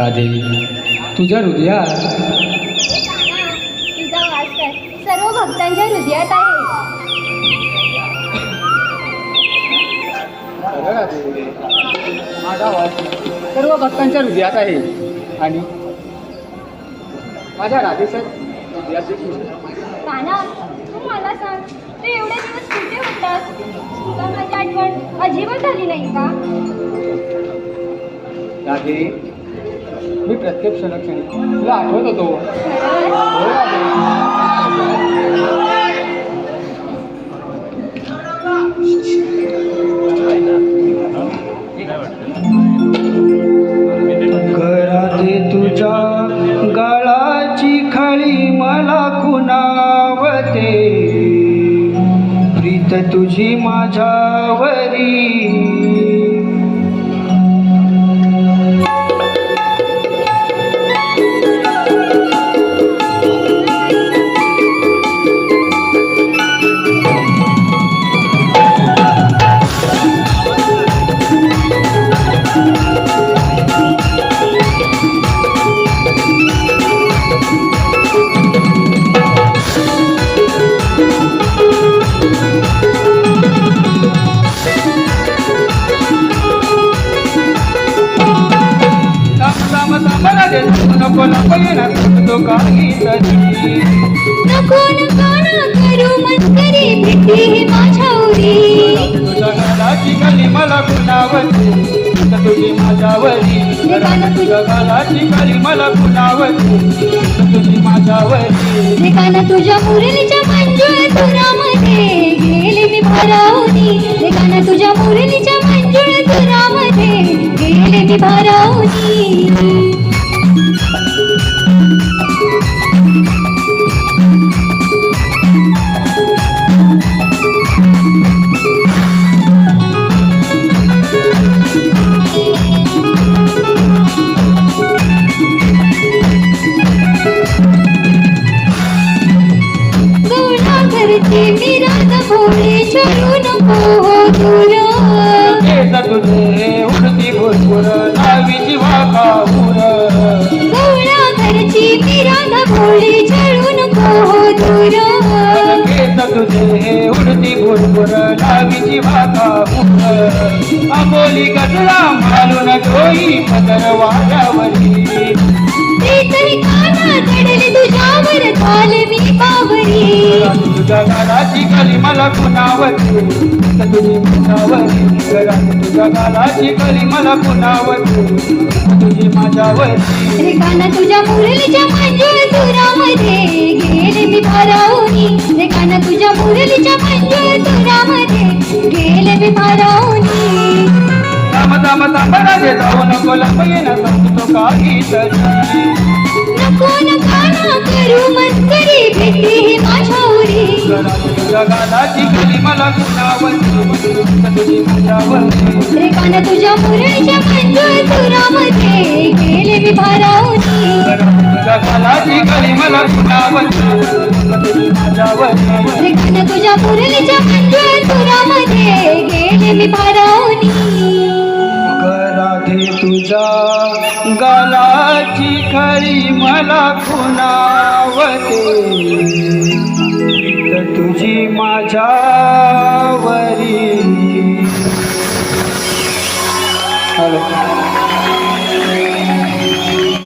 राधे तुझ्या हृदयात तुझा वास काय सर्व भक्तांच्या हृदयात आहे. माझा सर्व भक्तांच्या हृदयात आहे. आणि माझ्या राधेच्या हृदयात देखील काना तू मला सांग तू एवढे दिवस कुठे होतास? तुला माझी आठवण अजिबात झाली नाही का? राधे मी प्रत्येक क्षणक्षणी तुला आठवत होतो खरंच? तुझ्या गाळाची खळी मला खुणावते प्रीत तुझी माझ्यावरी नको नको येणार तो काही तरी नको नको ना करू मस्करी भेटी ही माझ्या उरी तुझ्या गालाची गली मला खुणावते तुझी माझ्यावरी तुझ्या गालाची गली मला खुणावते तुझी माझ्यावरी ठिकाण तुझ्या मुरलीच्या मंजुळ तुरामध्ये गेले मी भरावनी तुझ्या मुरलीच्या गेले मी घरचे मी राधा भोळे चढू नको हो दूर तुझे उडती भरपूर नावीची वाकापूर गौळा घरची मी राधा भोळे चढू नको हो दूर तुझे उडती भरपूर नावीची वाकापूर आंबोली गजरा मालून डोई पदर वाड्यावरी प्रीतही काना चढले तुझ्यावर झाले मी बावरी तुझ्या गालाची गली मला कुणावती तुझी माझ्यावरी तुझ्या गालाची गली मला कुणावती तुझी माझ्यावरी रेखाना तुझ्या मुरलीच्या मंजुळ तुरामध्ये गेले मी भारावनी रेखाना तुझ्या मुरलीच्या मंजुळ तुरामध्ये गेले मी भारावनी थांब थांब थांब राजे जाऊ नको लंब येणं समजतो काही तरी. नको नका ना करू मस्करी भेटी ही माझ्या उरी तुझ्या गालाची गली मला कुणावती तुझी माझ्यावरी रेखाना तुझ्या मुरलीच्या मंजुळ तुरामध्ये गेले मी माझ्यावरी रेखाना तुझ्या मुरलीच्या मंजुळ तुरामध्ये गेले मी राधे तुझ्या गालाची खरी मला खुणावते तुझी माझ्या